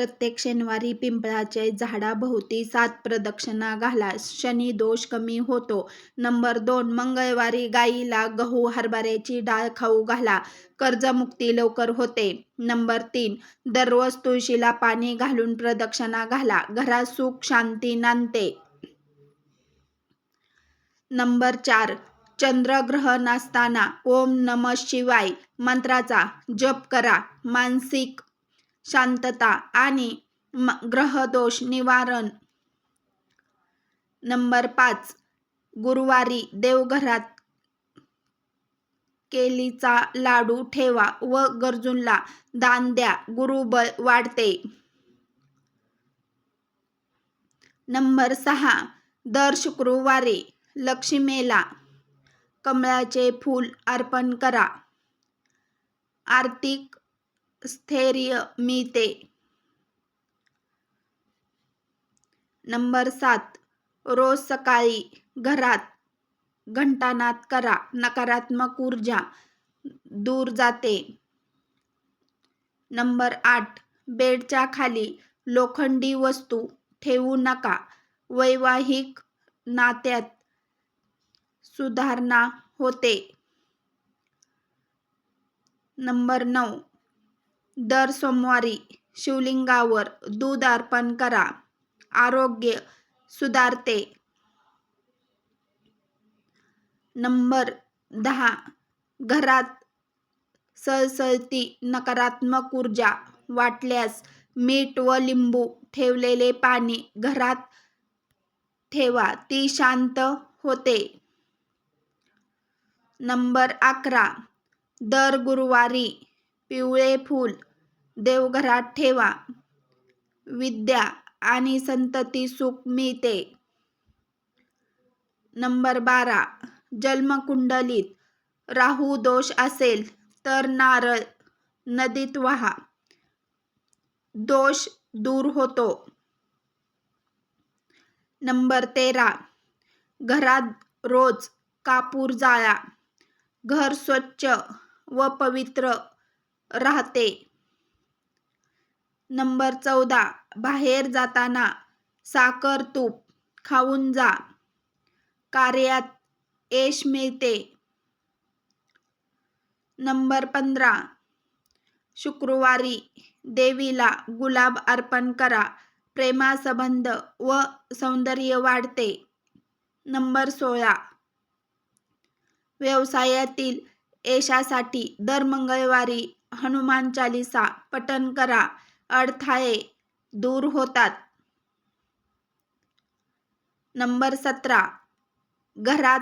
प्रत्येक शनिवारी पिंपळाचे झाडाभोवती सात प्रदक्षिणा घाला शनी दोष कमी होतो. नंबर दोन मंगळवारी गाईला गहू हरभऱ्याची डाळ खाऊ घाला. कर्जमुक्ती लवकर होते. नंबर तीन दररोज तुळशीला पाणी घालून प्रदक्षिणा घाला. घरात सुख शांती नांदते. नंबर चार चंद्रग्रहण असताना ओम नम शिवाय मंत्राचा जप करा. मानसिक शांतता आणि म- ग्रहदोष निवारण. नंबर पाच गुरुवारी देवघरात केलीचा लाडू ठेवा व गरजूंना दान द्या गुरुबळ वाढते. नंबर सहा दर शुक्रवारी लक्ष्मीला कमळाचे फूल अर्पण करा. आर्थिक स्थैर्य मिळते. नंबर सात. रोज सकाळी घरात घंटानाद करा. नकारात्मक ऊर्जा दूर जाते. नंबर आठ. बेडच्या खाली लोखंडी वस्तू ठेवू नका. वैवाहिक नात्यात सुधारणा होते. नंबर नऊ. दर सोमवारी शिवलिंगावर दूध अर्पण करा. आरोग्य सुधारते. नंबर दहा. घरात सळसळती नकारात्मक ऊर्जा वाटल्यास मीठ व लिंबू ठेवलेले पाणी घरात ठेवा ती शांत होते. नंबर अकरा. दर गुरुवारी पिवळे फूल देवघरात ठेवा. विद्या आणि संतती सुख मिळते. नंबर बारा. जन्मकुंडलीत राहू दोष असेल तर नारळ नदीत वाहा. दोष दूर होतो. नंबर तेरा. घरात रोज कापूर जाळा. घर स्वच्छ व पवित्र राहते. नंबर चौदा. बाहेर जाताना साखर तूप खाऊन जा. कार्यात यश मिळते. नंबर पंधरा. शुक्रवारी देवीला गुलाब अर्पण करा. प्रेमासंबंध व सौंदर्य वाढते. नंबर सोळा. व्यवसायातील यशासाठी दर मंगळवारी हनुमान चालिसा पठण करा. अडथळे दूर होतात. नंबर सतरा. घरात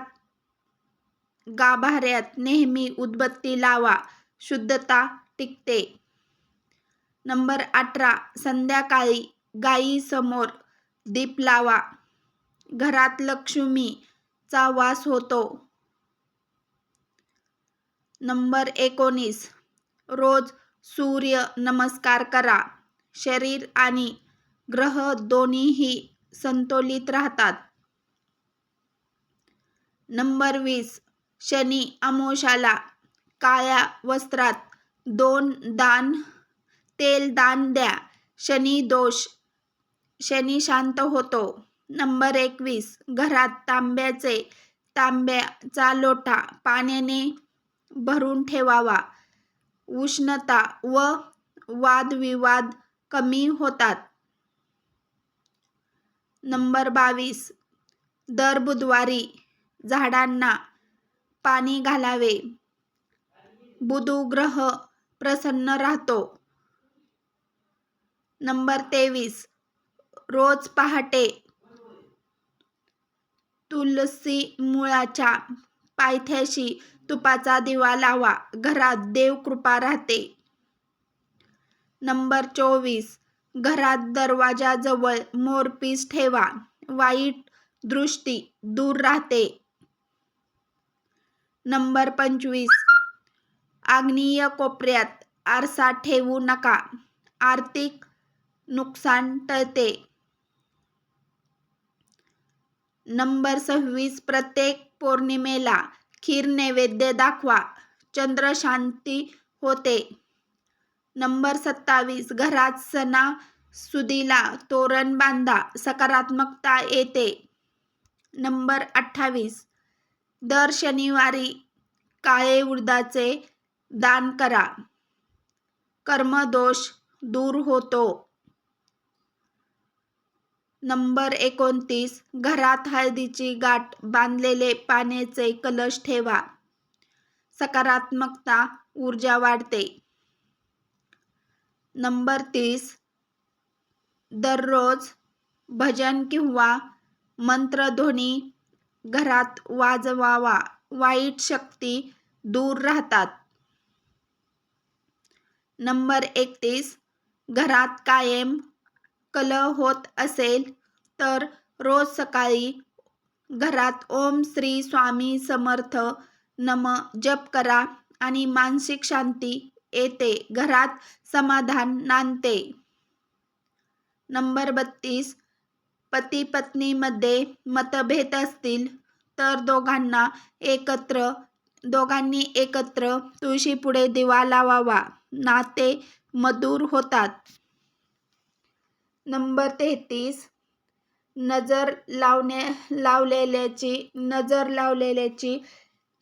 गाभाऱ्यात नेहमी उदबत्ती लावा. शुद्धता टिकते. नंबर अठरा. संध्याकाळी गायीसमोर दीप लावा. घरात लक्ष्मीचा वास होतो. नंबर एकोणीस. रोज सूर्य नमस्कार करा. शरीर आणि ग्रह दोन्हीही संतुलित राहतात. नंबर वीस. शनी अमोशाला काळ्या वस्त्रात दोन दान तेल दान द्या. शनी दोष. शनी शांत होतो. नंबर एकवीस. घरात तांब्याचे तांब्याचा लोटा पाण्याने भरून ठेवावा. उष्णता व वादविवाद कमी होतात. नंबर बावीस. दर बुधवारी झाडांना पाणी घालावे. बुधुग्रह प्रसन्न राहतो. नंबर तेवीस. रोज पहाटे तुलसी मुळाच्या पायथ्याशी तुपाचा दिवा लावा. घरात देवकृपा राहते. नंबर चोवीस. घरात दरवाजाजवळ मोरपीस ठेवा. वाईट दृष्टी दूर राहते. नंबर पंचवीस. आग्नेय कोपऱ्यात आरसा ठेवू नका. आर्थिक नुकसान टळते. नंबर सव्वीस. प्रत्येक पौर्णिमेला खीर नैवेद्य दाखवा. चंद्रशांती होते. नंबर सत्तावीस घरात सणा सुदीला तोरण बांधा सकारात्मकता येते. नंबर अठ्ठावीस दर शनिवारी काळे उडदाचे दान करा. कर्मदोष दूर होतो. नंबर एकोणतीस घरात हळदीची गाठ बांधलेले पाण्याचे कलश ठेवा. सकारात्मकता ऊर्जा वाढते. नंबर तीस. दररोज भजन किंवा मंत्रध्वनी घरात वाजवावा. वाईट शक्ती दूर राहतात. नंबर एकतीस. घरात कायम कलह होत असेल तर रोज सकाळी घरात ओम श्री स्वामी समर्थ. नम जप करा आणि मानसिक शांती येते. घरात समाधान नांदते नंबर बत्तीस. पती पत्नीमध्ये मतभेद असतील तर दोघांना एकत्र दोघांनी एकत्र तुळशीपुढे दिवा लावावा. नाते मधुर होतात. नंबर तेहतीस. नजर लावणे लावलेल्याची नजर लावलेल्याची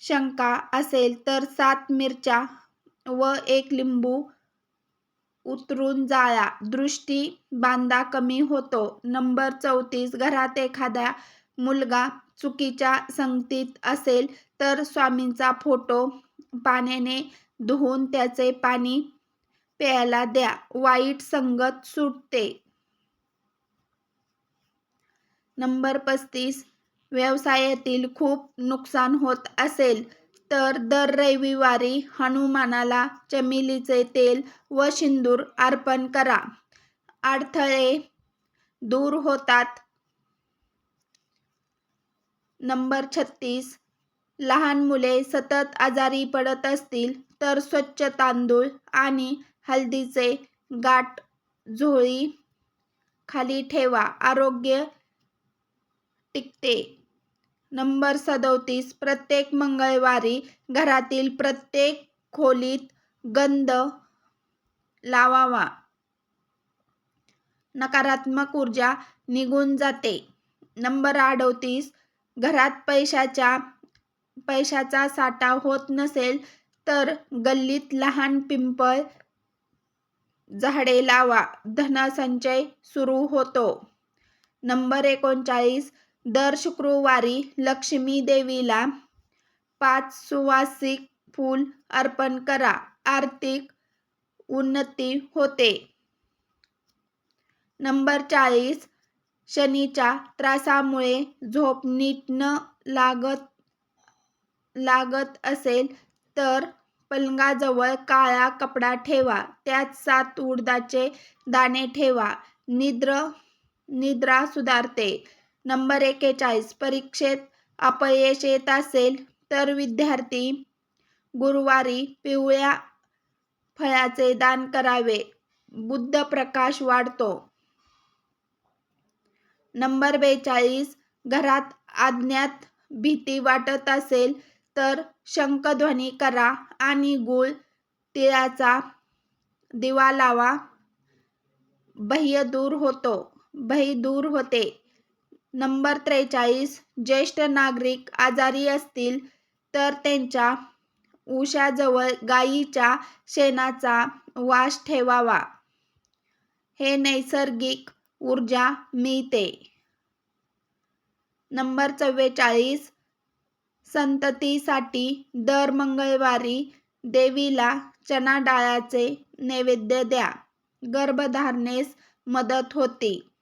शंका असेल तर सात मिरच्या व एक लिंबू उतरून जाळा. दृष्टी बांधा कमी होतो. नंबर चौतीस घरात एखादा मुलगा चुकीच्या संगतीत असेल तर स्वामींचा फोटो पाण्याने धुवून त्याचे पाणी प्यायला द्या. वाईट संगत सुटते. नंबर पस्तीस व्यवसायातील खूप नुकसान होत असेल. तर दर रविवारी हनुमानाला चमेलीचे तेल व सिंदूर अर्पण करा. अडथळे दूर होतात. नंबर छत्तीस. लहान मुले सतत आजारी पडत असतील तर स्वच्छ तांदूळ आणि हळदीचे गाठ झोळी खाली ठेवा. आरोग्य टिकते. नंबर सदोतीस. प्रत्येक मंगळवारी घरातील प्रत्येक खोलीत गंध लावावा. नकारात्मक ऊर्जा निघून जाते. नंबर अडोतीस. घरात पैशाच्या पैशाचा साठा होत नसेल तर गल्लीत लहान पिंपळ झाडे लावा. धनसंचय सुरू होतो. नंबर एकोणचाळीस. दर शुक्रवारी लक्ष्मी देवीला पाच सुवासिक फूल अर्पण करा. आर्थिक उन्नती होते. नंबर चाळीस. शनीच्या त्रासामुळे झोप नीट न लागत लागत असेल तर पलंगाजवळ काळा कपडा ठेवा. त्यात सात उडदाचे दाणे ठेवा. निद्र निद्रा सुधारते. नंबर एकेचाळीस परीक्षेत अपयश येत असेल तर विद्यार्थी गुरुवारी पिवळ्या फळाचे दान करावे. बुद्ध प्रकाश वाढतो. नंबर बेचाळीस. घरात आज्ञात भीती वाटत असेल तर शंखध्वनी करा आणि गुळ तिळाचा दिवा लावा. भय दूर होतो. भय दूर होते. नंबर त्रेचाळीस ज्येष्ठ नागरिक आजारी असतील तर त्यांच्या उशाजवळ गायीच्या शेणाचा वास ठेवावा. हे नैसर्गिक ऊर्जा मिळते. नंबर चव्वेचाळीस संततीसाठी दर मंगळवारी देवीला चना डाळाचे नैवेद्य द्या. गर्भधारणेस मदत होते.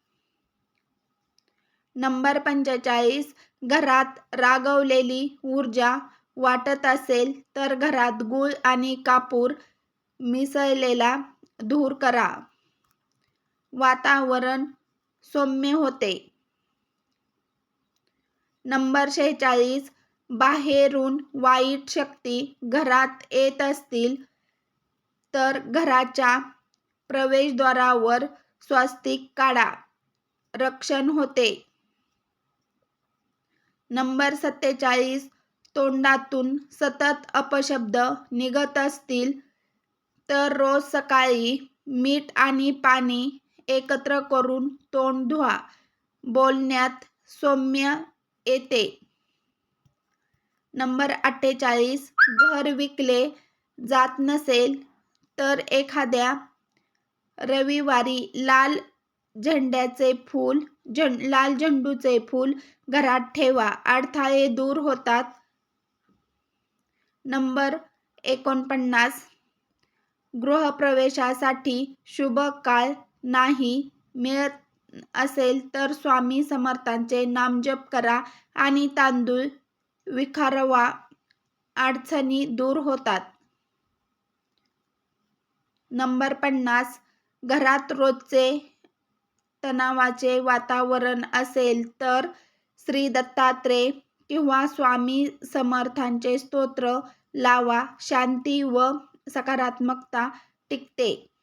नंबर पंचेचाळीस. घरात रागवलेली ऊर्जा वाटत असेल तर घरात गूळ आणि कापूर मिसळलेला धूर करा. वातावरण सौम्य होते. नंबर शेहेचाळीस. बाहेरून वाईट शक्ती घरात येत असतील तर घराच्या प्रवेशद्वारावर स्वस्तिक काढा. रक्षण होते. नंबर सत्तेचाळीस. तोंडातून सतत अपशब्द निघत असतील तर रोज सकाळी मीठ आणि पाणी एकत्र करून तोंड धुवा. बोलण्यात सौम्य येते. नंबर अठ्ठेचाळीस. घर विकले जात नसेल तर एखाद्या रविवारी लाल झेंड्याचे फूल झें लाल झेंडूचे फूल घरात ठेवा. अडथळे दूर होतात. नंबर एकोणपन्नास. गृहप्रवेशासाठी शुभ काळ नाही. मिळत असेल तर स्वामी समर्थांचे नामजप करा आणि तांदूळ विखारवा. अडचणी दूर होतात. नंबर पन्नास. घरात रोजचे तणावाचे वातावरण असेल तर श्री दत्तात्रय किंवा स्वामी समर्थांचे स्तोत्र लावा. शांती व सकारात्मकता टिकते.